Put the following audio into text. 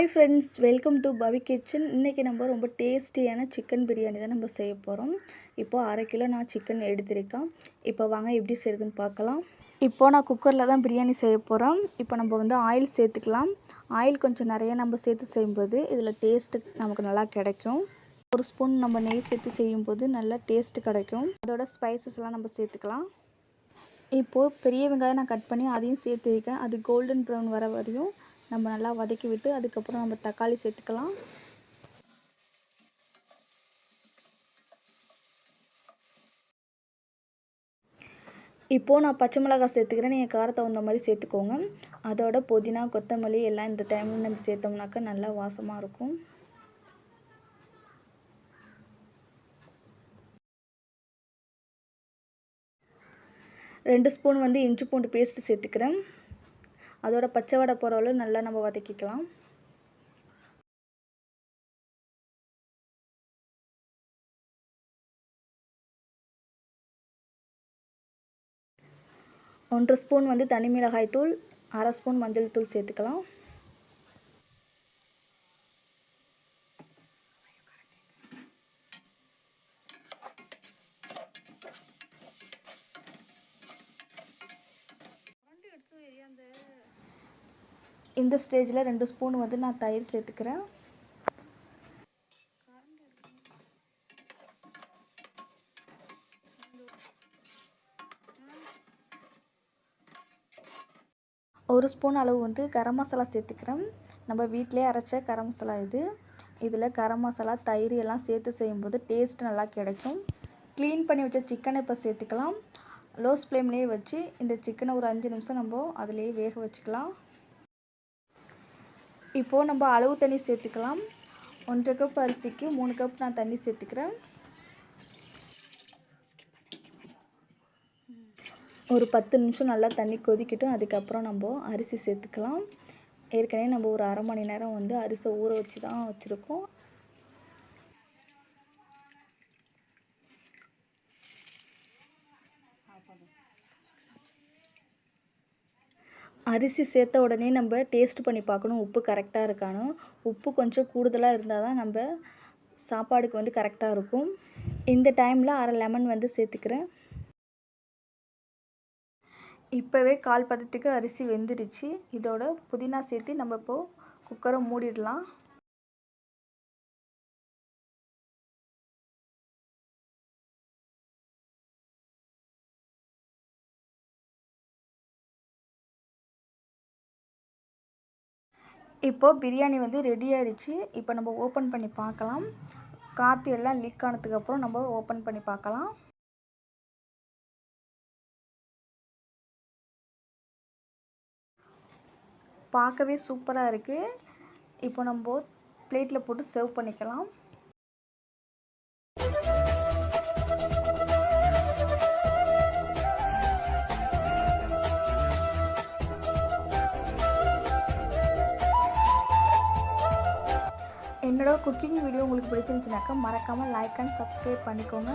Hi friends welcome to Pavi kitchen இன்றைக்கி நம்ம ரொம்ப டேஸ்டியான சிக்கன் பிரியாணி தான் நம்ம செய்ய போகிறோம் இப்போது அரை கிலோ நான் சிக்கன் எடுத்திருக்கேன். இப்போ வாங்க எப்படி செய்யுதுன்னு பார்க்கலாம். இப்போது நான் குக்கரில் தான் பிரியாணி செய்ய போகிறோம் இப்போ நம்ம வந்து ஆயில் சேர்த்துக்கலாம். ஆயில் கொஞ்சம் நிறைய நம்ம சேர்த்து செய்யும்போது இதில் டேஸ்ட்டு நமக்கு நல்லா கிடைக்கும். ஒரு ஸ்பூன் நம்ம நெய் சேர்த்து செய்யும்போது நல்லா டேஸ்ட்டு கிடைக்கும். அதோட ஸ்பைசஸ்லாம் நம்ம சேர்த்துக்கலாம். இப்போது பெரிய வெங்காயம் நான் கட் பண்ணி அதையும் சேர்த்துருக்கேன். அது கோல்டன் ப்ரௌன் வர வரையும் நம்ம நல்லா வதக்கி விட்டு அதுக்கப்புறம் நம்ம தக்காளி சேர்த்துக்கலாம். இப்போது நான் பச்சை மிளகாய் சேர்த்துக்கிறேன். நீங்கள் காரத்தை வந்த மாதிரி சேர்த்துக்கோங்க. அதோட புதினா கொத்தமல்லி எல்லாம் இந்த டைமில் நம்ம சேர்த்தோம்னாக்கா நல்லா வாசமாக இருக்கும். ரெண்டு ஸ்பூன் வந்து இஞ்சி பூண்டு பேஸ்ட்டு சேர்த்துக்கிறேன். அதோட பச்சை வடை போகிற அளவு நல்லா நம்ம வதக்கிக்கலாம். ஒன்றரை ஸ்பூன் வந்து தனி மிளகாய் தூள் அரை ஸ்பூன் மஞ்சள் தூள் சேர்த்துக்கலாம். இந்த ஸ்டேஜில் ரெண்டு ஸ்பூன் வந்து நான் தயிர் சேர்த்துக்கிறேன். ஒரு ஸ்பூன் அளவு வந்து கரம் மசாலா சேர்த்துக்கிறேன். நம்ம வீட்டிலே அரைச்ச கரம் மசாலா இது. இதில் கரம் மசாலா தயிர் எல்லாம் சேர்த்து செய்யும்போது டேஸ்ட் நல்லா கிடைக்கும். க்ளீன் பண்ணி வச்ச சிக்கனை இப்போ சேர்த்துக்கலாம். லோஸ் ஃப்ளேம்லேயே வச்சு இந்த சிக்கனை ஒரு அஞ்சு நிமிஷம் நம்ம அதிலேயே வேக வச்சுக்கலாம். இப்போது நம்ம அளவு தண்ணி சேர்த்துக்கலாம். ஒன்றரை கப் அரிசிக்கு மூணு கப் நான் தண்ணி சேர்த்துக்கிறேன். ஒரு பத்து நிமிஷம் நல்லா தண்ணி கொதிக்கட்டும். அதுக்கப்புறம் நம்ம அரிசி சேர்த்துக்கலாம். ஏற்கனவே நம்ம ஒரு அரை மணி நேரம் வந்து அரிசை ஊற வச்சு தான் வச்சுருக்கோம். அரிசி சேர்த்த உடனே நம்ம டேஸ்ட் பண்ணி பார்க்கணும். உப்பு கரெக்டாக இருக்கானு. உப்பு கொஞ்சம் கூடுதலாக இருந்தால் தான் நம்ம சாப்பாடுக்கு வந்து கரெக்டாக இருக்கும். இந்த டைமில் அரை லெமன் வந்து சேர்த்துக்கிறேன். இப்போவே கால் பதத்துக்கு அரிசி வெந்துருச்சு இதோட புதினா சேர்த்து நம்ம இப்போது குக்கரை மூடிடலாம். இப்போது பிரியாணி வந்து ரெடி ஆகிடுச்சு இப்போ நம்ம ஓப்பன் பண்ணி பார்க்கலாம். காற்று எல்லாம் லீக் ஆனதுக்கப்புறம் நம்ம ஓப்பன் பண்ணி பார்க்கலாம். பார்க்கவே சூப்பராக இருக்குது இப்போ நம்ம பிளேட்டில் போட்டு சர்வ் பண்ணிக்கலாம். என்னோட குக்கிங் வீடியோ உங்களுக்கு பிடிச்சிருந்துச்சுனாக்கா மறக்காமல் லைக் அண்ட் சப்ஸ்கிரைப் பண்ணிக்கோங்க.